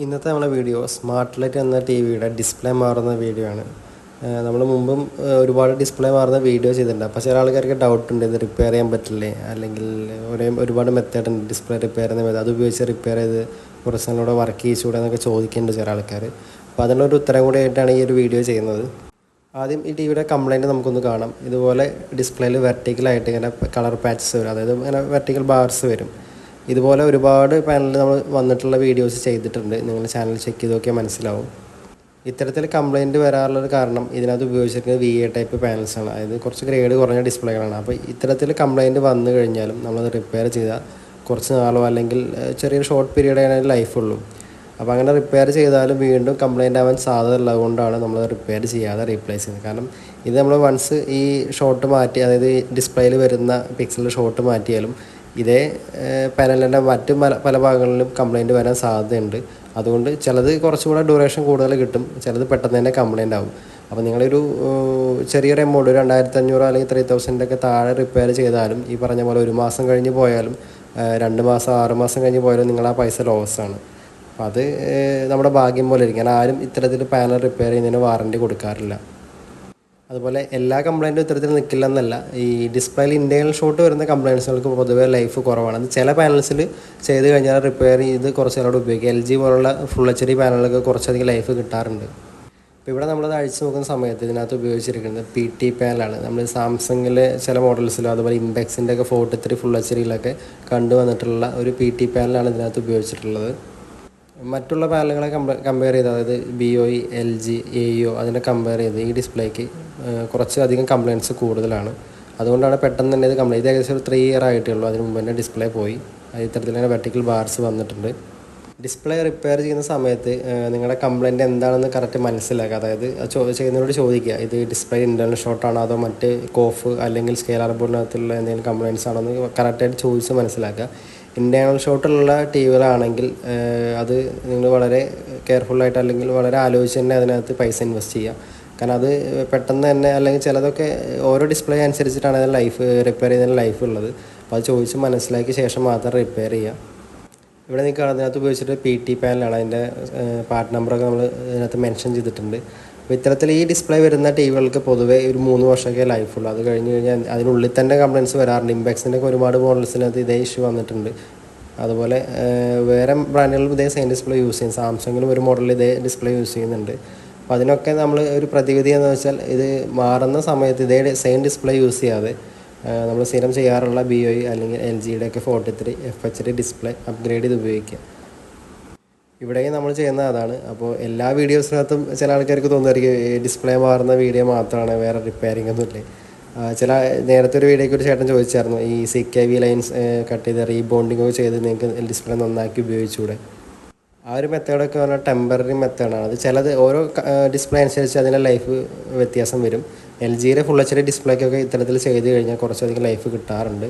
ഇന്നത്തെ നമ്മളെ video smart light എന്ന ടി വിയുടെ ഡിസ്പ്ലേ മാറുന്ന വീഡിയോ ആണ്. നമ്മൾ മുമ്പും ഒരുപാട് ഡിസ്പ്ലേ മാറുന്ന വീഡിയോ ചെയ്തിട്ടുണ്ട്. അപ്പോൾ ചില ആൾക്കാർക്ക് ഡൗട്ട് ഉണ്ട് ഇത് റിപ്പയർ ചെയ്യാൻ പറ്റില്ലേ? അല്ലെങ്കിൽ ഒരേ ഒരുപാട് മെത്തേഡ് ഉണ്ട് ഡിസ്പ്ലേ റിപ്പയർ ചെയ്യുന്ന മെത്തേഡ് അത് ഉപയോഗിച്ച് റിപ്പയർ ചെയ്ത് കുറച്ച് വർക്ക് ചെയ്യിച്ചുകൂടെ എന്നൊക്കെ ചോദിക്കുന്നുണ്ട് ചില ആൾക്കാർ അപ്പോൾ അതിനുള്ളൊരു ഉത്തരം കൂടി ആയിട്ടാണ് ഈ ഒരു വീഡിയോ ചെയ്യുന്നത്. ആദ്യം ഈ ടി വിയുടെ കംപ്ലൈന്റ് നമുക്കൊന്ന് കാണാം. ഇതുപോലെ ഡിസ്പ്ലേയിൽ വെർട്ടിക്കലായിട്ട് ഇങ്ങനെ കളർ പാച്ചസ് വരും. അതായത് ഇങ്ങനെ വെർട്ടിക്കൽ ബാർസ് വരും. ഇതുപോലെ ഒരുപാട് പാനലിൽ നമ്മൾ വന്നിട്ടുള്ള വീഡിയോസ് ചെയ്തിട്ടുണ്ട്. നിങ്ങൾ ചാനൽ ചെക്ക് ചെയ്ത് നോക്കിയാൽ മനസ്സിലാവും. ഇത്തരത്തിൽ കംപ്ലയിന്റ് വരാറുള്ളൊരു കാരണം ഇതിനകത്ത് ഉപയോഗിച്ചിരിക്കുന്നത് വി എ ടൈപ്പ് പാനൽസാണ് അതായത് കുറച്ച് ഗ്രേഡ് കുറഞ്ഞ ഡിസ്പ്ലേകളാണ് അപ്പോൾ ഇത്തരത്തിൽ കംപ്ലയിന്റ് വന്നു കഴിഞ്ഞാലും നമ്മളത് റിപ്പയർ ചെയ്താൽ കുറച്ച് നാളോ അല്ലെങ്കിൽ ചെറിയൊരു ഷോർട്ട് പീരീഡ് ആണ് ലൈഫ് ഉള്ളൂ. അപ്പോൾ അങ്ങനെ റിപ്പയർ ചെയ്താലും വീണ്ടും കംപ്ലയിന്റ് ആവാൻ സാധ്യത ഉള്ളതുകൊണ്ടാണ് നമ്മൾ റിപ്പയർ ചെയ്യാതെ റീപ്ലേസ് ചെയ്യുന്നത്. കാരണം ഇത് നമ്മൾ വൺസ് ഈ ഷോട്ട് മാറ്റി അതായത് ഡിസ്പ്ലേയിൽ വരുന്ന പിക്സൽ ഷോട്ട് മാറ്റിയാലും ഇതേ പാനലിന്റെ മറ്റ് പല ഭാഗങ്ങളിലും കംപ്ലൈന്റ് വരാൻ സാധ്യതയുണ്ട്. അതുകൊണ്ട് ചിലത് കുറച്ചുകൂടെ ഡ്യൂറേഷൻ കൂടുതൽ കിട്ടും. ചിലത് പെട്ടെന്ന് തന്നെ കംപ്ലൈന്റ് ആവും. അപ്പോൾ നിങ്ങളൊരു ചെറിയൊരു എമൗണ്ട് രണ്ടായിരത്തി അഞ്ഞൂറ് അല്ലെങ്കിൽ ത്രീ തൗസൻഡ് ഒക്കെ താഴെ റിപ്പയർ ചെയ്താലും ഈ പറഞ്ഞ പോലെ ഒരു മാസം കഴിഞ്ഞ് പോയാലും രണ്ട് മാസം ആറ് മാസം കഴിഞ്ഞ് പോയാലും നിങ്ങൾ ആ പൈസ ലോസാണ് അപ്പോൾ അത് നമ്മുടെ ഭാഗ്യം പോലെ ഇരിക്കും. ആരും ഇത്തരത്തിൽ പാനൽ റിപ്പയർ ചെയ്യുന്നതിന് വാറണ്ടി കൊടുക്കാറില്ല. അതുപോലെ എല്ലാ കംപ്ലൈന്റും ഇത്തരത്തിൽ നിൽക്കില്ല എന്നല്ല ഈ ഡിസ്പ്ലേയിൽ ഇന്റേണൽ ഷോട്ട് വരുന്ന കംപ്ലൈൻസുകൾക്ക് പൊതുവേ ലൈഫ് കുറവാണ്. അത് ചില പാനൽസിൽ ചെയ്ത് കഴിഞ്ഞാൽ റിപ്പയർ ചെയ്ത് കുറച്ച് നാളോട് ഉപയോഗിക്കുക എൽ ജി പോലുള്ള ഫുൾ എച്ച് ഡി പാനലുകൾക്ക് കുറച്ചധികം ലൈഫ് കിട്ടാറുണ്ട്. ഇപ്പോൾ ഇവിടെ നമ്മൾ അഴിച്ചു നോക്കുന്ന സമയത്ത് ഇതിനകത്ത് ഉപയോഗിച്ചിരിക്കുന്നത് പി ടി പാനലാണ് നമ്മൾ സാംസങ്ങിലെ ചില മോഡൽസിലും അതുപോലെ ഇമ്പെക്സിന്റെ ഒക്കെ ഫോർട്ടി ത്രീ ഫുൾ എച്ച് ഡിയിലൊക്കെ കണ്ടുവന്നിട്ടുള്ള ഒരു പി ടി പാനലാണ് ഇതിനകത്ത് ഉപയോഗിച്ചിട്ടുള്ളത്. മറ്റുള്ള പാനലുകളെ കമ്പയർ ചെയ്ത് അതായത് B O L G A O അതിനെ കമ്പയർ ചെയ്ത് ഈ ഡിസ്പ്ലേക്ക് കുറച്ചധികം കംപ്ലയിന്റ്സ് കൂടുതലാണ്. അതുകൊണ്ടാണ് പെട്ടെന്ന് തന്നെ ഇത് കംപ്ലൈന്റ് ഇത് ഏകദേശം ഒരു ത്രീ ഇയർ ആയിട്ടേ ഉള്ളൂ അതിന് മുമ്പ് തന്നെ ഡിസ്പ്ലേ പോയി. ഇത്തരത്തിൽ തന്നെ വെർട്ടിക്കൽ ബാർസ് വന്നിട്ടുണ്ട്. ഡിസ്പ്ലേ റിപ്പയർ ചെയ്യുന്ന സമയത്ത് നിങ്ങളുടെ കംപ്ലയിന്റ് എന്താണെന്ന് കറക്റ്റ് മനസ്സിലാക്കുക അതായത് ചെയ്യുന്നവരോട് ചോദിക്കുക ഇത് ഡിസ്പ്ലേ ഇന്റർണൽ ഷോട്ടാണോ അതോ മറ്റ് കോഫ് അല്ലെങ്കിൽ സ്കെയിൽ ബോർഡിനകത്തുള്ള എന്തെങ്കിലും കംപ്ലയിൻസ് ആണോ എന്ന് കറക്റ്റായിട്ട് ചോദിച്ച് മനസ്സിലാക്കുക. ഇന്റേണൽ ഷോട്ടുള്ള ടി വികളാണെങ്കിൽ അത് നിങ്ങൾ വളരെ കെയർഫുള്ളായിട്ട് അല്ലെങ്കിൽ വളരെ ആലോചിച്ച് തന്നെ അതിനകത്ത് പൈസ ഇൻവെസ്റ്റ് ചെയ്യുക. കാരണം അത് പെട്ടെന്ന് തന്നെ അല്ലെങ്കിൽ ചിലതൊക്കെ ഓരോ ഡിസ്പ്ലേ അനുസരിച്ചിട്ടാണ് അതിന് ലൈഫ് റിപ്പയർ ചെയ്യുന്നതിന് ലൈഫ് ഉള്ളത്. അപ്പോൾ അത് ചോദിച്ച് മനസ്സിലാക്കിയ ശേഷം മാത്രം റിപ്പയർ ചെയ്യുക. ഇവിടെ നിങ്ങൾ അതിനകത്ത് ഉപയോഗിച്ചിട്ട് പി ടി പാനലാണ് അതിന്റെ പാർട്ട് നമ്പറൊക്കെ നമ്മൾ ഇതിനകത്ത് മെൻഷൻ ചെയ്തിട്ടുണ്ട്. അപ്പോൾ ഇത്തരത്തിൽ ഈ ഡിസ്പ്ലേ വരുന്ന ടി വികൾക്ക് പൊതുവേ ഒരു മൂന്ന് വർഷമൊക്കെ ലൈഫുള്ളൂ അത് കഴിഞ്ഞ് കഴിഞ്ഞാൽ അതിനുള്ളിൽ തന്നെ കംപ്ലൈൻസ് വരാറുണ്ട്. ഇമ്പാക്സിന്റെ ഒക്കെ ഒരുപാട് മോഡൽസിനകത്ത് ഇതേ ഇഷ്യൂ വന്നിട്ടുണ്ട്. അതുപോലെ വേറെ ബ്രാൻഡുകളും ഇതേ സെയിം ഡിസ്പ്ലേ യൂസ് ചെയ്യും സാംസങ്ങിലും ഒരു മോഡലിൽ ഇതേ ഡിസ്പ്ലേ യൂസ് ചെയ്യുന്നുണ്ട്. അപ്പോൾ അതിനൊക്കെ നമ്മൾ ഒരു പ്രതിവിധി എന്ന് വെച്ചാൽ ഇത് മാറുന്ന സമയത്ത് ഇതേ സെയിം ഡിസ്പ്ലേ യൂസ് ചെയ്യാതെ നമ്മൾ സ്ഥിരം ചെയ്യാറുള്ള ബി ഒ അല്ലെങ്കിൽ എൽ ജിയുടെ ഒക്കെ forty three F H D display upgrade ചെയ്ത് ഉപയോഗിക്കുക. ഇവിടെയും നമ്മൾ ചെയ്യുന്ന അതാണ്. അപ്പോൾ എല്ലാ വീഡിയോസിനകത്തും ചില ആൾക്കാർക്ക് തോന്നുമായിരിക്കും ഡിസ്പ്ലേ മാറുന്ന വീഡിയോ മാത്രമാണ് വേറെ റിപ്പയറിംഗ് ഒന്നുമില്ലേ? ചില നേരത്തെ ഒരു വീഡിയോയ്ക്ക് ഒരു ചേട്ടൻ ചോദിച്ചായിരുന്നു ഈ C K V lines cut ചെയ്ത് റീബോണ്ടിങ് ചെയ്ത് നിങ്ങൾക്ക് ഡിസ്പ്ലേ നന്നാക്കി ഉപയോഗിച്ചുകൂടെ ആ ഒരു മെത്തേഡൊക്കെ പറഞ്ഞാൽ ടെമ്പററി മെത്തേഡാണ് അത് ചിലത് ഓരോ ഡിസ്പ്ലേ അനുസരിച്ച് അതിന്റെ ലൈഫ് വ്യത്യാസം വരും. എൽ ജിയുടെ ഫുൾ എച്ച് ഡി ഡിസ്പ്ലേക്കൊക്കെ ഇത്തരത്തിൽ ചെയ്ത് കഴിഞ്ഞാൽ കുറച്ചധികം ലൈഫ് കിട്ടാറുണ്ട്.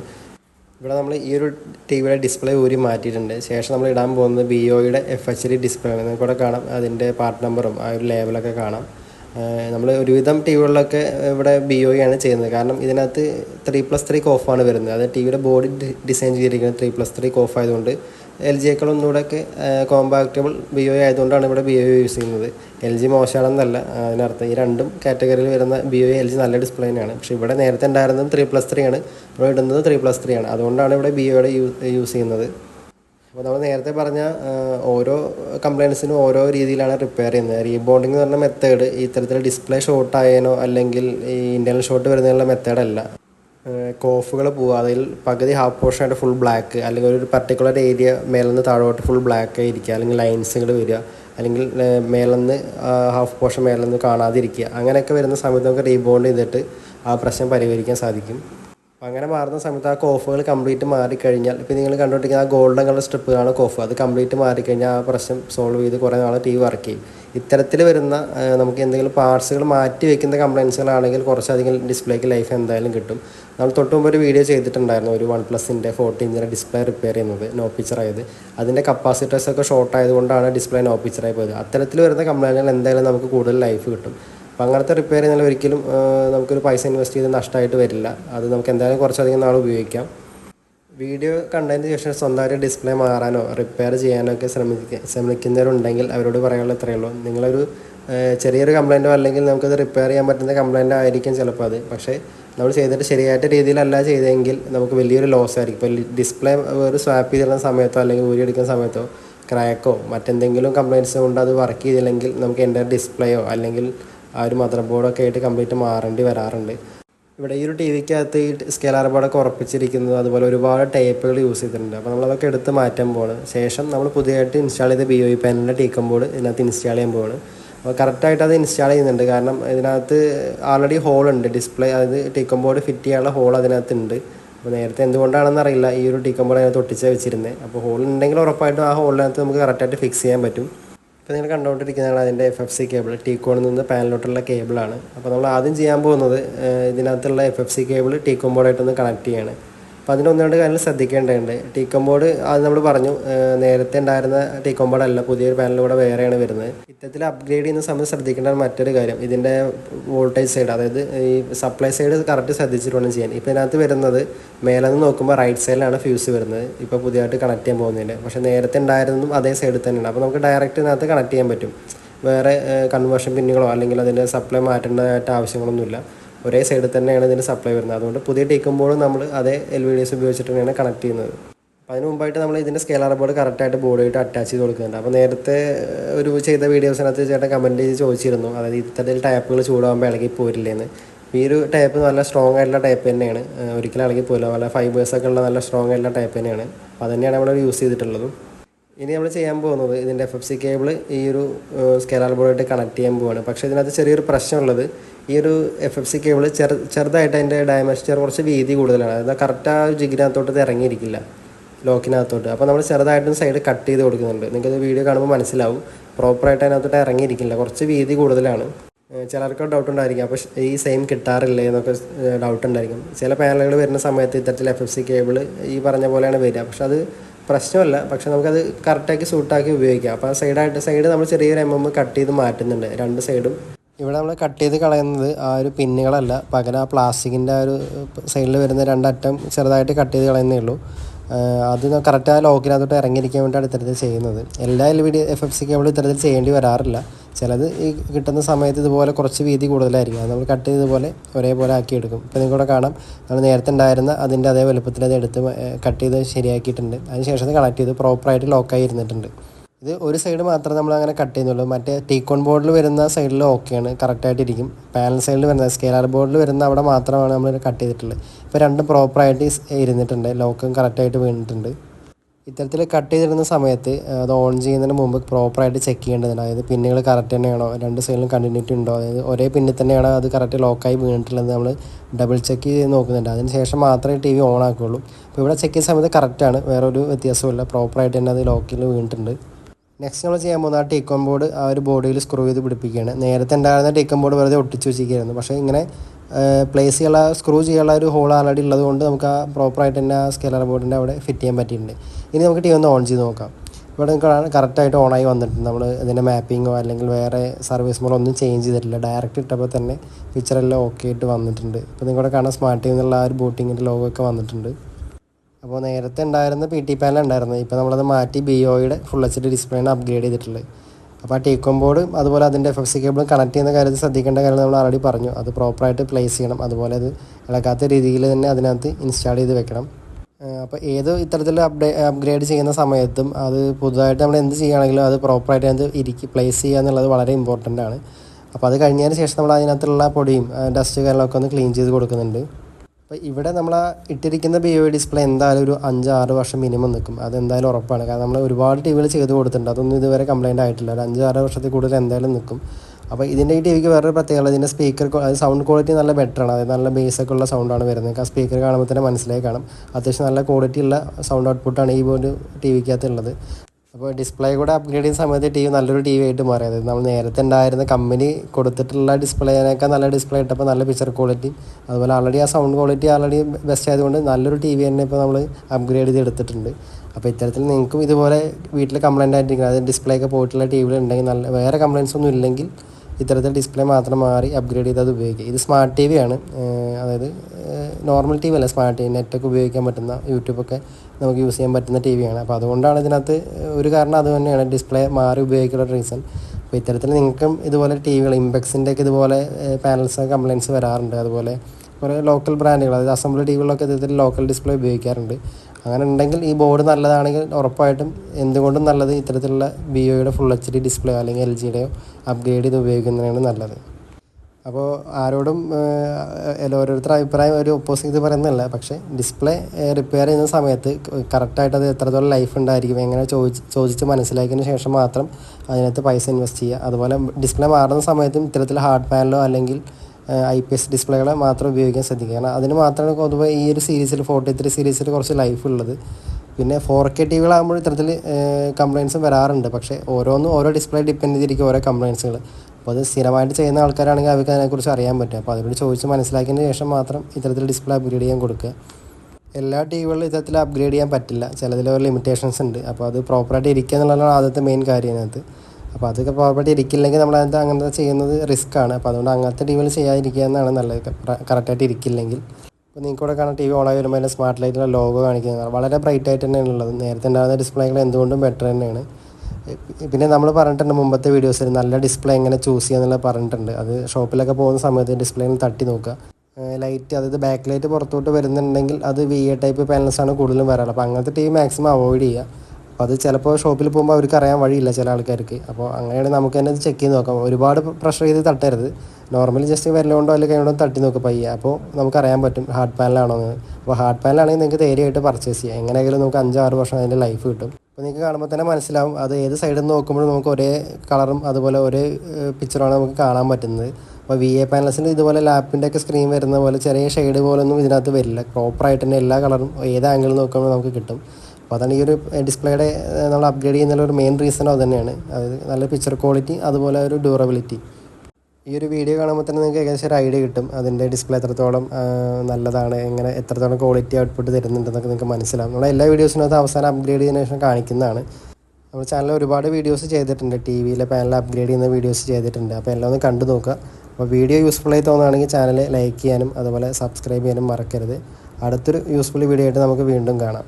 ഇവിടെ നമ്മൾ ഈ ഒരു ടി വിയുടെ ഡിസ്പ്ലേ ഊരി മാറ്റിയിട്ടുണ്ട്. ശേഷം നമ്മൾ ഇടാൻ പോകുന്നത് ബി ഒയുടെ എഫ് എച്ച് ഡി ഡിസ്പ്ലേ ആണ്. നിങ്ങൾക്ക് ഇവിടെ കാണാം. അതിന്റെ പാർട്ട് നമ്പറും ആ ഒരു ലേബലൊക്കെ കാണാം. നമ്മൾ ഒരുവിധം ടി വികളിലൊക്കെ ഇവിടെ ബി ഒ ആണ് ചെയ്യുന്നത്. കാരണം ഇതിനകത്ത് ത്രീ പ്ലസ് ത്രീ കോഫാണ് വരുന്നത്. അത് ടി വിയുടെ ബോഡി ഡിസൈൻ ചെയ്തിരിക്കുന്നത് ത്രീ പ്ലസ് ത്രീ കോഫ് ആയതുകൊണ്ട് എൽ ജിയേക്കാൾ ഒന്നുകൂടെയൊക്കെ കോമ്പാക്റ്റബിൾ ബി ഒ ആയതുകൊണ്ടാണ് ഇവിടെ ബി ഒ യൂസ് ചെയ്യുന്നത്. എൽ ജി മോശമാണെന്നല്ല അതിനർത്ഥം ഈ രണ്ടും കാറ്റഗറിയിൽ വരുന്ന ബി ഒ എൽ ജി നല്ല ഡിസ്പ്ലേ തന്നെയാണ്. പക്ഷേ ഇവിടെ നേരത്തെ ഉണ്ടായിരുന്നത് ത്രീ പ്ലസ് ത്രീ ആണ് ഇവിടെ ഇടുന്നത് ത്രീ പ്ലസ് ത്രീ ആണ്. അതുകൊണ്ടാണ് ഇവിടെ ബി ഒയുടെ യൂസ് ചെയ്യുന്നത്. അപ്പോൾ നമ്മൾ നേരത്തെ പറഞ്ഞ ഓരോ കംപ്ലയിൻസിനും ഓരോ രീതിയിലാണ് റിപ്പയർ ചെയ്യുന്നത്. റീബോണ്ടിങ് എന്ന് പറഞ്ഞ മെത്തേഡ് ഇത്തരത്തിൽ ഡിസ്പ്ലേ ഷോർട്ട് അല്ലെങ്കിൽ ഈ ഇന്റർണൽ ഷോട്ട് വരുന്നതിനുള്ള മെത്തേഡല്ല കോഫുകൾ പോവുക അതിൽ പകുതി ഹാഫ് പോർഷൻ ആയിട്ട് ഫുൾ ബ്ലാക്ക് അല്ലെങ്കിൽ ഒരു പർട്ടിക്കുലർ ഏരിയ മേലെന്ന് താഴോട്ട് ഫുൾ ബ്ലാക്ക് ആയിരിക്കുക. അല്ലെങ്കിൽ ലൈൻസുകൾ വരിക. അല്ലെങ്കിൽ മേലെന്ന് ഹാഫ് പോർഷൻ മേലെന്ന് കാണാതിരിക്കുക. അങ്ങനെയൊക്കെ വരുന്ന സമയത്ത് നമുക്ക് റീബോണ്ട് ചെയ്തിട്ട് ആ പ്രശ്നം പരിഹരിക്കാൻ സാധിക്കും. അങ്ങനെ മാറുന്ന സമയത്ത് ആ കോഫുകൾ കംപ്ലീറ്റ് മാറിക്കഴിഞ്ഞാൽ ഇപ്പോൾ നിങ്ങൾ കണ്ടുകൊണ്ടിരിക്കുന്ന ആ ഗോൾഡൻ കളർ സ്ട്രിപ്പുകളാണ് കോഫ്. അത് കംപ്ലീറ്റ് മാറിക്കഴിഞ്ഞാൽ ആ പ്രശ്നം സോൾവ് ചെയ്ത് കുറേ നാൾ ടി വി വർക്ക് ചെയ്യും. ഇത്തരത്തിൽ വരുന്ന നമുക്ക് എന്തെങ്കിലും പാർട്സുകൾ മാറ്റി വെക്കുന്ന കംപ്ലയിൻസുകളാണെങ്കിൽ കുറച്ചധികം ഡിസ്പ്ലേക്ക് ലൈഫ് എന്തായാലും കിട്ടും. നമ്മൾ തൊട്ട് മുമ്പ് ഒരു വീഡിയോ ചെയ്തിട്ടുണ്ടായിരുന്നു ഒരു വൺ പ്ലസിന്റെ ഫോർട്ടി ഇഞ്ചിന്റെ ഡിസ്പ്ലേ റിപ്പയർ ചെയ്യുന്നത് നോ പിക്ചറായത് അതിന്റെ കപ്പാസിറ്റേഴ്സൊക്കെ ഷോർട്ട് ആയതുകൊണ്ടാണ് ഡിസ്പ്ലേ നോ പിക്ചറായി പോയത്. അത്തരത്തിൽ വരുന്ന കംപ്ലൈന്റുകൾ എന്തായാലും നമുക്ക് കൂടുതൽ ലൈഫ് കിട്ടും. അപ്പോൾ അങ്ങനത്തെ റിപ്പയർ ചെയ്യുന്നതിൽ ഒരിക്കലും നമുക്കൊരു പൈസ ഇൻവെസ്റ്റ് ചെയ്ത് നഷ്ടമായിട്ട് വരില്ല. അത് നമുക്ക് എന്തായാലും കുറച്ചധികം നാൾ ഉപയോഗിക്കാം. വീഡിയോ കണ്ടതിന് ശേഷം സ്വന്തമായിട്ട് ഡിസ്പ്ലേ മാറാനോ റിപ്പയർ ചെയ്യാനോ ഒക്കെ ശ്രമിക്ക ശ്രമിക്കുന്നവരുണ്ടെങ്കിൽ അവരോട് പറയാനുള്ള ഇത്രയേ ഉള്ളൂ. നിങ്ങളൊരു ചെറിയൊരു കംപ്ലൈന്റോ അല്ലെങ്കിൽ നമുക്കത് റിപ്പയർ ചെയ്യാൻ പറ്റുന്ന കംപ്ലൈന്റ് ആയിരിക്കും ചിലപ്പോൾ അത്. പക്ഷേ നമ്മൾ ചെയ്തിട്ട് ശരിയായിട്ട് രീതിയിലല്ല ചെയ്തെങ്കിൽ നമുക്ക് വലിയൊരു ലോസ് ആയിരിക്കും. ഇപ്പോൾ ഡിസ്പ്ലേ ഒരു സ്വാപ്പ് ചെയ്തിരുന്ന സമയത്തോ അല്ലെങ്കിൽ ഊരി എടുക്കുന്ന സമയത്തോ ക്രാക്കോ മറ്റെന്തെങ്കിലും കംപ്ലയിൻസ് കൊണ്ട് അത് വർക്ക് ചെയ്തില്ലെങ്കിൽ നമുക്ക് എന്റെ ഡിസ്പ്ലേയോ അല്ലെങ്കിൽ ആ ഒരു മദർ ബോർഡൊക്കെ ആയിട്ട് കംപ്ലീറ്റ് മാറേണ്ടി വരാറുണ്ട്. ഇവിടെ ഈ ഒരു ടി വിക്കകത്ത് ഈ സ്കെലാർ ബോർഡൊക്കെ ഉറപ്പിച്ചിരിക്കുന്നത് അതുപോലെ ഒരുപാട് ടേപ്പുകൾ യൂസ് ചെയ്തിട്ടുണ്ട്. അപ്പോൾ നമ്മളതൊക്കെ എടുത്ത് മാറ്റാൻ പോവാണ്. ശേഷം നമ്മൾ പുതിയതായിട്ട് ഇൻസ്റ്റാൾ ചെയ്ത ബി ഒ പാനലിന്റെ ടീക്കം ബോർഡ് ഇതിനകത്ത് ഇൻസ്റ്റാൾ ചെയ്യാൻ പോവാണ്. അപ്പോൾ കറക്റ്റായിട്ട് അത് ഇൻസ്റ്റാൾ ചെയ്യുന്നുണ്ട്. കാരണം ഇതിനകത്ത് ആൾറെഡി ഹോൾ ഉണ്ട്. ഡിസ്പ്ലേ അതായത് ടീക്കം ബോർഡ് ഫിറ്റ് ചെയ്യാനുള്ള ഹോൾ അതിനകത്ത് ഉണ്ട് അപ്പോൾ നേരത്തെ എന്തുകൊണ്ടാണെന്ന് അറിയില്ല. ഈ ഒരു ടീക്കം ബോർഡ് അതിനകത്ത് ഒട്ടിച്ച് വെച്ചിരുന്നത് അപ്പോൾ ഹോൾ ഉണ്ടെങ്കിൽ ഉറപ്പായിട്ടും ആ ഹോളിനകത്ത് നമുക്ക് കറക്റ്റായിട്ട് ഫിക്സ് ചെയ്യാൻ പറ്റും. ഇപ്പോൾ നിങ്ങൾ കണ്ടുകൊണ്ടിരിക്കുന്നതാണ് അതിന്റെ എഫ് എഫ് സി കേബിൾ ടീക്കോണിൽ നിന്ന് പാനലോട്ടുള്ള കേബിളാണ് അപ്പോൾ നമ്മൾ ആദ്യം ചെയ്യാൻ പോകുന്നത് ഇതിനകത്തുള്ള F F C cable T con ബോർഡായിട്ടൊന്ന് connect ചെയ്യാണ്. അപ്പോൾ അതിന്റെ രണ്ട് കാര്യങ്ങൾ ശ്രദ്ധിക്കേണ്ടതുണ്ട്. ടീക്കോം ബോർഡ് അത് നമ്മൾ പറഞ്ഞു നേരത്തെ ഉണ്ടായിരുന്ന ടീക്കോം ബോർഡ് അല്ല പുതിയൊരു പാനൽ കൂടെ വേറെയാണ് വരുന്നത്. ഇത്തരത്തിൽ അപ്ഗ്രേഡ് ചെയ്യുന്ന സമയത്ത് ശ്രദ്ധിക്കേണ്ട മറ്റൊരു കാര്യം. ഇതിന്റെ വോൾട്ടേജ് സൈഡ് അതായത് ഈ സപ്ലൈ സൈഡ് കറക്റ്റ് ശ്രദ്ധിച്ചിട്ട് വേണം ചെയ്യാൻ. ഇപ്പോൾ ഇതിനകത്ത് വരുന്നത് മേലെ നിന്ന് നോക്കുമ്പോൾ റൈറ്റ് സൈഡിലാണ് ഫ്യൂസ് വരുന്നത്. ഇപ്പോൾ പുതിയതായിട്ട് കണക്ട് ചെയ്യാൻ പോകുന്നതിന്റെ പക്ഷേ നേരത്തെ ഉണ്ടായിരുന്നതും അതേ സൈഡിൽ തന്നെയാണ്. അപ്പോൾ നമുക്ക് ഡയറക്റ്റ് ഇതിനകത്ത് കണക്ട് ചെയ്യാൻ പറ്റും. വേറെ കൺവേർഷൻ പിന്നുകളോ അല്ലെങ്കിൽ അതിന്റെ സപ്ലൈ മാറ്റേണ്ടതായിട്ട് ആവശ്യങ്ങളൊന്നുമില്ല. ഒരേ സൈഡിൽ തന്നെയാണ് ഇതിന്റെ സപ്ലൈ വരുന്നത്. അതുകൊണ്ട് പുതിയ ടീക്കുമ്പോഴും നമ്മൾ അതേ എൽ വി ഡി എസ് ഉപയോഗിച്ചിട്ട് തന്നെയാണ് കണക്ട് ചെയ്യുന്നത്. അപ്പോൾ അതിന് മുമ്പായിട്ട് നമ്മൾ ഇതിന്റെ സ്കെയിലർ ബോർഡ് കറക്റ്റായിട്ട് ബോർഡായിട്ട് അറ്റാച്ച് ചെയ്ത് കൊടുക്കുന്നുണ്ട്. അപ്പോൾ നേരത്തെ ഒരു ചെയ്ത വീഡിയോസിനകത്ത് ചേട്ടൻ കമന്റ് ചെയ്ത് ചോദിച്ചിരുന്നു. അതായത് ഇത്തരത്തിൽ ടാപ്പുകൾ ചൂടാകുമ്പോൾ ഇളകി പോരില്ലേന്ന്. ഈ ഒരു ടൈപ്പ് നല്ല സ്ട്രോങ് ആയിട്ടുള്ള ടൈപ്പ് തന്നെയാണ്. ഒരിക്കലും ഇളകി പോയില്ല നല്ല ഫൈബേഴ്സൊക്കെ ഉള്ള നല്ല സ്ട്രോങ് ആയിട്ടുള്ള ടൈപ്പ് തന്നെയാണ്. അപ്പോൾ അതുതന്നെയാണ് നമ്മൾ യൂസ് ചെയ്തിട്ടുള്ളതും. ഇനി നമ്മൾ ചെയ്യാൻ പോകുന്നത് ഇതിന്റെ എഫ് എഫ് സി കേബിൾ ഈ ഒരു സ്കെലാർ ബോർഡായിട്ട് കണക്ട് ചെയ്യാൻ പോവാണ്. പക്ഷേ ഇതിനകത്ത് ചെറിയൊരു പ്രശ്നമുള്ളത് ഈ ഒരു എഫ് എഫ് സി കേബിൾ ചെറു ചെറുതായിട്ട് അതിന്റെ ഡയമെൻഷൻ കുറച്ച് വീതി കൂടുതലാണ്. അതായത് കറക്റ്റ് ആ ജിഗിനകത്തോട്ട് ഇറങ്ങിയിരിക്കില്ല ലോക്കിനകത്തോട്ട്. അപ്പോൾ നമ്മൾ ചെറുതായിട്ടും സൈഡ് കട്ട് ചെയ്ത് കൊടുക്കുന്നുണ്ട്. നിങ്ങൾക്കത് വീഡിയോ കാണുമ്പോൾ മനസ്സിലാവും. പ്രോപ്പറായിട്ട് അതിനകത്തോട്ട് ഇറങ്ങിയിരിക്കില്ല. കുറച്ച് വീതി കൂടുതലാണ്. ചിലർക്ക് ഡൗട്ട് ഉണ്ടായിരിക്കും. അപ്പോൾ ഈ സെയിം കിട്ടാറില്ലേ എന്നൊക്കെ ഡൗട്ട് ഉണ്ടായിരിക്കും. ചില പാനലുകൾ വരുന്ന സമയത്ത് ഇത്തരത്തിൽ എഫ് എഫ് സി കേബിൾ ഈ പറഞ്ഞ പോലെയാണ് വരിക. പക്ഷെ അത് പ്രശ്നമല്ല. പക്ഷെ നമുക്കത് കറക്റ്റാക്കി സൂട്ടാക്കി ഉപയോഗിക്കാം. അപ്പോൾ ആ സൈഡായിട്ട് സൈഡ് നമ്മൾ ചെറിയൊരു എം എം കട്ട് ചെയ്ത് മാറ്റുന്നുണ്ട്. രണ്ട് സൈഡും. ഇവിടെ നമ്മൾ കട്ട് ചെയ്ത് കളയുന്നത് ആ ഒരു പിന്നുകളല്ല. പകരം ആ പ്ലാസ്റ്റിക്കിന്റെ ആ ഒരു സൈഡിൽ വരുന്ന രണ്ടറ്റം ചെറുതായിട്ട് കട്ട് ചെയ്ത് കളയുന്നേ ഉള്ളൂ. അത് കറക്റ്റ് ആ ലോക്കിനകത്തോട്ട് ഇറങ്ങിയിരിക്കാൻ വേണ്ടിയാണ് ഇത്തരത്തിൽ ചെയ്യുന്നത്. എല്ലാ L V D F F സിക്ക് നമ്മൾ ഇത്തരത്തിൽ ചെയ്യേണ്ടി വരാറില്ല. ചിലത് ഈ കിട്ടുന്ന സമയത്ത് ഇതുപോലെ കുറച്ച് വീതി കൂടുതലായിരിക്കും. അത് നമ്മൾ കട്ട് ചെയ്തതുപോലെ ഒരേപോലെ ആക്കി എടുക്കും ഇപ്പോൾ നിങ്ങൾക്കൂടെ കാണാം. നമ്മൾ നേരത്തെ ഉണ്ടായിരുന്ന അതിന്റെ അതേ വലുപ്പത്തിൽ അത് എടുത്ത് കട്ട് ചെയ്ത് ശരിയാക്കിയിട്ടുണ്ട്. അതിന് ശേഷം അത് കളക്ട് ചെയ്ത് പ്രോപ്പറായിട്ട് ലോക്കായി ഇരുന്നിട്ടുണ്ട്. ഇത് ഒരു സൈഡ് മാത്രമേ നമ്മൾ അങ്ങനെ കട്ട് ചെയ്യുന്നുള്ളൂ. മറ്റേ ടീക്കോൺ ബോർഡിൽ വരുന്ന സൈഡിൽ ഓക്കെയാണ് കറക്റ്റായിട്ട് ഇരിക്കും. പാനൽ സൈഡിൽ വരുന്ന സ്കെയിലർ ബോർഡിൽ വരുന്ന അവിടെ മാത്രമാണ് നമ്മൾ കട്ട് ചെയ്തിട്ടുള്ളത്. ഇപ്പോൾ രണ്ടും പ്രോപ്പറായിട്ട് ഇരുന്നിട്ടുണ്ട്. ലോക്കും കറക്റ്റായിട്ട് വീണിട്ടുണ്ട്. ഇത്തരത്തിൽ കട്ട് ചെയ്തിടുന്ന സമയത്ത് അത് ഓൺ ചെയ്യുന്നതിന് മുമ്പ് പ്രോപ്പറായിട്ട് ചെക്ക് ചെയ്യേണ്ടതുണ്ട്. അതായത് പിന്നുകൾ കറക്റ്റ് തന്നെയാണോ? രണ്ട് സൈഡിലും കണ്ടിന്യൂറ്റി ഉണ്ടോ? അതായത് ഒരേ പിന്നിൽ തന്നെയാണോ അത് കറക്റ്റ് ലോക്കായി വീണിട്ടുള്ളത് നമ്മൾ ഡബിൾ ചെക്ക് ചെയ്ത് നോക്കുന്നുണ്ട്. അതിന് ശേഷം മാത്രമേ ടി വി ഓൺ ആക്കുകയുള്ളൂ അപ്പോൾ ഇവിടെ ചെക്ക് ചെയ്യുന്ന സമയത്ത് കറക്റ്റാണ് വേറെ ഒരു വ്യത്യാസമില്ല പ്രോപ്പറായിട്ട് തന്നെ അത് ലോക്കിൽ വീണിട്ടുണ്ട്. നെക്സ്റ്റ് നമ്മൾ ചെയ്യാൻ പോകുന്ന ആ ടീക്കോൺ ബോർഡ് ആ ഒരു ബോർഡിൽ സ്ക്രൂ ചെയ്ത് പിടിപ്പിക്കുകയാണ്. നേരത്തെ ഉണ്ടായിരുന്ന ടീക്കോൺ ബോർഡ് വെറുതെ ഒട്ടിച്ച് വെച്ചിരിക്കുകയായിരുന്നു. പക്ഷേ ഇങ്ങനെ പ്ലേസ് ചെയ്യാനുള്ള സ്ക്രൂ ചെയ്യാനുള്ള ഒരു ഹോൾ ആൾറെഡി ഉള്ളത് കൊണ്ട് നമുക്ക് ആ പ്രോപ്പറായിട്ട് തന്നെ ആ സ്കെലർ ബോർഡിന്റെ അവിടെ ഫിറ്റ് ചെയ്യാൻ പറ്റിയിട്ടുണ്ട്. ഇനി നമുക്ക് ടി ഒന്ന് ഓൺ ചെയ്ത് നോക്കാം. ഇവിടെ നിങ്ങൾക്ക് കറക്റ്റായിട്ട് ഓണായി വന്നിട്ടുണ്ട്. നമ്മൾ ഇതിന്റെ മാപ്പിങ്ങോ അല്ലെങ്കിൽ വേറെ സർവീസ് മോഡോ ഒന്നും ചേഞ്ച് ചെയ്തിട്ടില്ല. ഡയറക്റ്റ് ഇട്ടപ്പോൾ തന്നെ പിക്ചറെല്ലാം ഓക്കെ ആയിട്ട് വന്നിട്ടുണ്ട്. ഇപ്പോൾ നിങ്ങളുടെ കാണാൻ സ്മാർട്ട് എന്നുള്ള ആ ഒരു ബോട്ടിങ്ങിന്റെ ലോഗോ ഒക്കെ വന്നിട്ടുണ്ട്. അപ്പോൾ നേരത്തെ ഉണ്ടായിരുന്ന പി ടി പാനൽ ഉണ്ടായിരുന്നത് ഇപ്പോൾ നമ്മളത് മാറ്റി ബി ഒയുടെ ഫുൾ എച്ച് ഡി ഡിസ്പ്ലേയാണ് അപ്ഗ്രേഡ് ചെയ്തിട്ടുള്ളത് അപ്പോൾ ആ ടീക്കോം ബോർഡ് അതുപോലെ അതിന്റെ എഫ് എഫ് സി കേബിളും കണക്ട് ചെയ്യുന്ന കാര്യത്തിൽ ശ്രദ്ധിക്കേണ്ട കാര്യം നമ്മൾ ആൾറെഡി പറഞ്ഞു. അത് പ്രോപ്പറായിട്ട് പ്ലേസ് ചെയ്യണം. അതുപോലെ അത് ഇളകാത്ത രീതിയിൽ തന്നെ അതിനകത്ത് ഇൻസ്റ്റാൾ ചെയ്ത് വെക്കണം. അപ്പോൾ ഏത് ഇത്തരത്തിൽ അപ്ഡേ അപ്ഗ്രേഡ് ചെയ്യുന്ന സമയത്തും അത് പുതുതായിട്ട് നമ്മൾ എന്ത് ചെയ്യുകയാണെങ്കിലും അത് പ്രോപ്പറായിട്ട് അതിനകത്ത് ഇരിക്കി പ്ലേസ് ചെയ്യുക എന്നുള്ളത് വളരെ ഇമ്പോർട്ടന്റ് ആണ്. അപ്പോൾ അത് കഴിഞ്ഞതിന് ശേഷം നമ്മൾ അതിനകത്തുള്ള പൊടിയും ഡസ്റ്റ് കാര്യങ്ങളൊക്കെ ഒന്ന് ക്ലീൻ ചെയ്ത് കൊടുക്കുന്നുണ്ട്. അപ്പോൾ ഇവിടെ നമ്മൾ ഇട്ടിരിക്കുന്ന ബി ഒ ഡിസ്പ്ലേ എന്തായാലും ഒരു അഞ്ച് ആറ് വർഷം മിനിമം നിൽക്കും. അത് എന്തായാലും ഉറപ്പാണ്. കാരണം നമ്മൾ ഒരുപാട് ടി വികൾ ചെയ്ത് കൊടുത്തിട്ടുണ്ട്. അതൊന്നും ഇതുവരെ കംപ്ലൈന്റ് ആയിട്ടില്ല. ഒരു അഞ്ച് ആറ് വർഷത്തിൽ കൂടുതൽ എന്തായാലും നിൽക്കും. അപ്പോൾ ഇതിന്റെ ഈ ടി വിക്ക് വേറൊരു പ്രത്യേകത ഇതിന്റെ സ്പീക്കർ സൗണ്ട് ക്വാളിറ്റി നല്ല ബെറ്ററാണ് അതായത് നല്ല ബേസൊക്കെ ഉള്ള സൗണ്ടാണ് വരുന്നത്. ആ സ്പീക്കർ കാണുമ്പോൾ തന്നെ മനസ്സിലായി കാണും. അത്യാവശ്യം നല്ല ക്വാളിറ്റി ഉള്ള സൗണ്ട് ഔട്ട്പുട്ടാണ് ഈ ഒരു ടി വിക്കകത്ത് ഉള്ളത്. അപ്പോൾ ഡിസ്പ്ലേ കൂടെ അപ്ഗ്രേഡ് ചെയ്യുന്ന സമയത്ത് ടി വി നല്ലൊരു ടി വി ആയിട്ട് മാറി. അതായത് നമ്മൾ നേരത്തെ ഉണ്ടായിരുന്ന കമ്പനി കൊടുത്തിട്ടുള്ള ഡിസ്പ്ലേനേക്കാൾ നല്ല ഡിസ്പ്ലേ ഇട്ടപ്പോൾ നല്ല പിക്ചർ ക്വാളിറ്റി അതുപോലെ ആൾറെഡി ആ സൗണ്ട് ക്വാളിറ്റി ആൾറെഡി ബെസ്റ്റ് ആയതുകൊണ്ട് നല്ലൊരു ടി വി തന്നെ ഇപ്പോൾ നമ്മൾ അപ്ഗ്രേഡ് ചെയ്ത് എടുത്തിട്ടുണ്ട്. അപ്പോൾ ഇത്തരത്തിൽ നിങ്ങൾക്കും ഇതുപോലെ വീട്ടിൽ കംപ്ലൈന്റ് ആയിട്ടിരിക്കുന്നത്. അതായത് ഡിസ്പ്ലേ ഒക്കെ പോയിട്ടുള്ള ടി വിയിൽ ഉണ്ടെങ്കിൽ നല്ല വേറെ കംപ്ലയിൻസ് ഒന്നും ഇല്ലെങ്കിൽ ഇത്തരത്തിൽ ഡിസ്പ്ലേ മാത്രം മാറി അപ്ഗ്രേഡ് ചെയ്ത് അത് ഉപയോഗിക്കുക. ഇത് സ്മാർട്ട് ടി വി ആണ് അതായത് നോർമൽ ടി വി അല്ല സ്മാർട്ട് ടി വി നെറ്റൊക്കെ ഉപയോഗിക്കാൻ പറ്റുന്ന യൂട്യൂബൊക്കെ നമുക്ക് യൂസ് ചെയ്യാൻ പറ്റുന്ന ടി വിയാണ് അപ്പോൾ അതുകൊണ്ടാണ് ഇതിനകത്ത് ഒരു കാരണം അത് തന്നെയാണ് ഡിസ്പ്ലേ മാറി ഉപയോഗിക്കുന്ന റീസൺ അപ്പോൾ ഇത്തരത്തിൽ നിങ്ങൾക്കും ഇതുപോലെ ടി വികൾ ഇമ്പെക്സിന്റെ ഒക്കെ ഇതുപോലെ പാനൽസ് കംപ്ലയിൻസ് വരാറുണ്ട്. അതുപോലെ കുറേ ലോക്കൽ ബ്രാൻഡുകൾ അതായത് അസംബ്ലി ടി വികളിലൊക്കെ ഇത്തരത്തിൽ ലോക്കൽ ഡിസ്പ്ലേ ഉപയോഗിക്കാറുണ്ട്. അങ്ങനെ ഉണ്ടെങ്കിൽ ഈ ബോർഡ് നല്ലതാണെങ്കിൽ ഉറപ്പായിട്ടും എന്തുകൊണ്ടും നല്ലത് ഇത്തരത്തിലുള്ള ബി ഒയുടെ ഫുൾ എച്ച് ഡി ഡിസ്പ്ലേ അല്ലെങ്കിൽ എൽ ജിയുടെയോ അപ്ഗ്രേഡ് ചെയ്ത് ഉപയോഗിക്കുന്നതാണ് നല്ലത്. അപ്പോൾ ആരോടും ഓരോരുത്തരുടെ അഭിപ്രായം ഒരു ഒപ്പോസിറ്റ് ഇത് പറയുന്നില്ല പക്ഷേ ഡിസ്പ്ലേ റിപ്പയർ ചെയ്യുന്ന സമയത്ത് കറക്റ്റായിട്ട് അത് എത്രത്തോളം ലൈഫ് ഉണ്ടായിരിക്കും എങ്ങനെ ചോദിച്ച് ചോദിച്ച് മനസ്സിലാക്കിയതിന് ശേഷം മാത്രം അതിനകത്ത് പൈസ ഇൻവെസ്റ്റ് ചെയ്യുക. അതുപോലെ ഡിസ്പ്ലേ മാറുന്ന സമയത്തും ഇത്തരത്തിൽ ഹാർഡ് പാനലോ അല്ലെങ്കിൽ ഐ പി എസ് ഡിസ്പ്ലേകളെ മാത്രം ഉപയോഗിക്കാൻ ശ്രദ്ധിക്കുക. കാരണം അതിന് മാത്രമാണ് പൊതുവെ ഈ ഒരു സീരീസിൽ ഫോർട്ടി ത്രീ സീരീസിൽ കുറച്ച് ലൈഫ് ഉള്ളത്. പിന്നെ ഫോർ കെ ടി വികളാകുമ്പോൾ ഇത്തരത്തിൽ കംപ്ലയിൻസും വരാറുണ്ട്. പക്ഷേ ഓരോന്നും ഓരോ ഡിസ്പ്ലേ ഡിപ്പെൻഡ് ചെയ്തിരിക്കും ഓരോ കംപ്ലയിൻസുകൾ അപ്പോൾ അത് സ്ഥിരമായിട്ട് ചെയ്യുന്ന ആൾക്കാരാണെങ്കിൽ അവർക്ക് അതിനെക്കുറിച്ച് അറിയാൻ പറ്റും. അപ്പോൾ അതിനോട് ചോദിച്ച് മനസ്സിലാക്കിയതിന് ശേഷം മാത്രം ഇത്തരത്തിൽ ഡിസ്പ്ലേ അപ്ഗ്രേഡ് ചെയ്യാൻ കൊടുക്കുക. എല്ലാ ടി വികളിലും ഇത്തരത്തിൽ അപ്ഗ്രേഡ് ചെയ്യാൻ പറ്റില്ല. ചിലതിൽ ഒരു ലിമിറ്റേഷൻസ് ഉണ്ട്. അപ്പോൾ അത് പ്രോപ്പറായിട്ട് ഇരിക്കുക എന്നുള്ളതാണ് ആദ്യത്തെ മെയിൻ കാര്യം അതിനകത്ത് അപ്പോൾ അതൊക്കെ പ്രോപ്പർട്ടി ഇരിക്കില്ലെങ്കിൽ നമ്മൾ അത് അങ്ങനത്തെ ചെയ്യുന്നത് റിസ്ക് ആണ്. അപ്പോൾ അതുകൊണ്ട് അങ്ങനത്തെ ടി വികൾ ചെയ്യാതിരിക്കുക എന്നാണ് നല്ലത്. കറക്റ്റായിട്ട് ഇരിക്കില്ലെങ്കിൽ. അപ്പോൾ നിങ്ങൾക്ക് ഇവിടെ കാണാൻ ടി വി ഓണായി വരുമ്പോൾ അതിന്റെ സ്മാർട്ട് ലൈറ്റിലെ ലോഗോ കാണിക്കുന്നത് വളരെ ബ്രൈറ്റ് ആയിട്ട് തന്നെയാണ് ഉള്ളത്. നേരത്തെ ഉണ്ടാകുന്ന ഡിസ്പ്ലേകൾ എന്തുകൊണ്ടും ബെറ്റർ തന്നെയാണ്. പിന്നെ നമ്മൾ പറഞ്ഞിട്ടുണ്ട് മുമ്പത്തെ വീഡിയോസിൽ നല്ല ഡിസ്പ്ലേ എങ്ങനെ ചൂസ് ചെയ്യുക എന്നുള്ളത് പറഞ്ഞിട്ടുണ്ട്. അത് ഷോപ്പിലൊക്കെ പോകുന്ന സമയത്ത് ഡിസ്പ്ലേയിൽ തട്ടി നോക്കുക. ലൈറ്റ് അതായത് ബാക്ക് ലൈറ്റ് പുറത്തോട്ട് വരുന്നുണ്ടെങ്കിൽ അത് വി എ ടൈപ്പ് പാനൽസ് ആണ് കൂടുതലും വരാറ്. അപ്പോൾ അങ്ങനത്തെ ടി വി മാക്സിമം അവോയ്ഡ് ചെയ്യുക. അപ്പോൾ അത് ചിലപ്പോൾ ഷോപ്പിൽ പോകുമ്പോൾ അവർക്ക് അറിയാൻ വഴിയില്ല ചില ആൾക്കാർക്ക്. അപ്പോൾ അങ്ങനെയാണെങ്കിൽ നമുക്ക് തന്നെ ചെക്ക് ചെയ്ത് നോക്കാം. ഒരുപാട് പ്രഷർ ചെയ്ത് തട്ടരുത്. നോർമലി ജസ്റ്റ് വിരലുകൊണ്ടോ അല്ലെങ്കിൽ കൈകൊണ്ടോ തട്ടി നോക്കുക പയ്യ. അപ്പോൾ നമുക്ക് അറിയാൻ പറ്റും ഹാർഡ് പാനലാണോ എന്ന്. അപ്പോൾ ഹാർഡ് പാനലാണെങ്കിൽ നിങ്ങൾക്ക് ധൈര്യമായിട്ട് പർച്ചേസ് ചെയ്യാം. എങ്ങനെയെങ്കിലും നമുക്ക് അഞ്ചാറ് വർഷം അതിന്റെ ലൈഫ് കിട്ടും. അപ്പോൾ നിങ്ങൾക്ക് കാണുമ്പോൾ തന്നെ മനസ്സിലാവും അത് ഏത് സൈഡിൽ നിന്ന് നോക്കുമ്പോഴും നമുക്ക് ഒരേ കളറും അതുപോലെ ഒരേ പിക്ചറാണ് നമുക്ക് കാണാൻ പറ്റുന്നത്. അപ്പോൾ വി എ പാനൽസിന്റെ ഇതുപോലെ ലാപ്പിന്റെ ഒക്കെ സ്ക്രീൻ വരുന്ന പോലെ ചെറിയ ഷെയ്ഡ് പോലൊന്നും ഇതിനകത്ത് വരില്ല. പ്രോപ്പറായിട്ട് തന്നെ എല്ലാ കളറും ഏത് ആംഗിളിൽ നോക്കുമ്പോൾ നമുക്ക് കിട്ടും. അപ്പോൾ അതാണ് ഈ ഒരു ഡിസ്പ്ലേയുടെ നമ്മൾ അപ്ഗ്രേഡ് ചെയ്യുന്നതിനുള്ള ഒരു മെയിൻ റീസൺ അത് തന്നെയാണ് അതായത് നല്ല പിക്ചർ ക്വാളിറ്റി അതുപോലെ ഒരു ഡ്യൂറബിലിറ്റി ഈ ഒരു വീഡിയോ കാണുമ്പോൾ തന്നെ നിങ്ങൾക്ക് ഏകദേശം ഒരു ഐഡിയ കിട്ടും. അതിന്റെ ഡിസ്പ്ലേ എത്രത്തോളം നല്ലതാണ് എങ്ങനെ എത്രത്തോളം ക്വാളിറ്റി ഔട്ട്പുട്ട് തരുന്നുണ്ടെന്നൊക്കെ നിങ്ങൾക്ക് മനസ്സിലാവും. നമ്മൾ എല്ലാ വീഡിയോസിനകത്ത് അവസാനം അപ്ഗ്രേഡ് ചെയ്തതിനു ശേഷം കാണിക്കുന്നതാണ്. നമ്മൾ ചാനലിൽ ഒരുപാട് വീഡിയോസ് ചെയ്തിട്ടുണ്ട്. ടി വിയിലെ പാനൽ അപ്ഗ്രേഡ് ചെയ്യുന്ന വീഡിയോസ് ചെയ്തിട്ടുണ്ട്. അപ്പോൾ എല്ലാം ഒന്ന് കണ്ടു നോക്കുക. അപ്പോൾ വീഡിയോ യൂസ്ഫുൾ ആയി തോന്നുകയാണെങ്കിൽ ചാനൽ ലൈക്ക് ചെയ്യാനും അതുപോലെ സബ്സ്ക്രൈബ് ചെയ്യാനും മറക്കരുത്. അടുത്തൊരു യൂസ്ഫുൾ വീഡിയോ ആയിട്ട് നമുക്ക് വീണ്ടും കാണാം.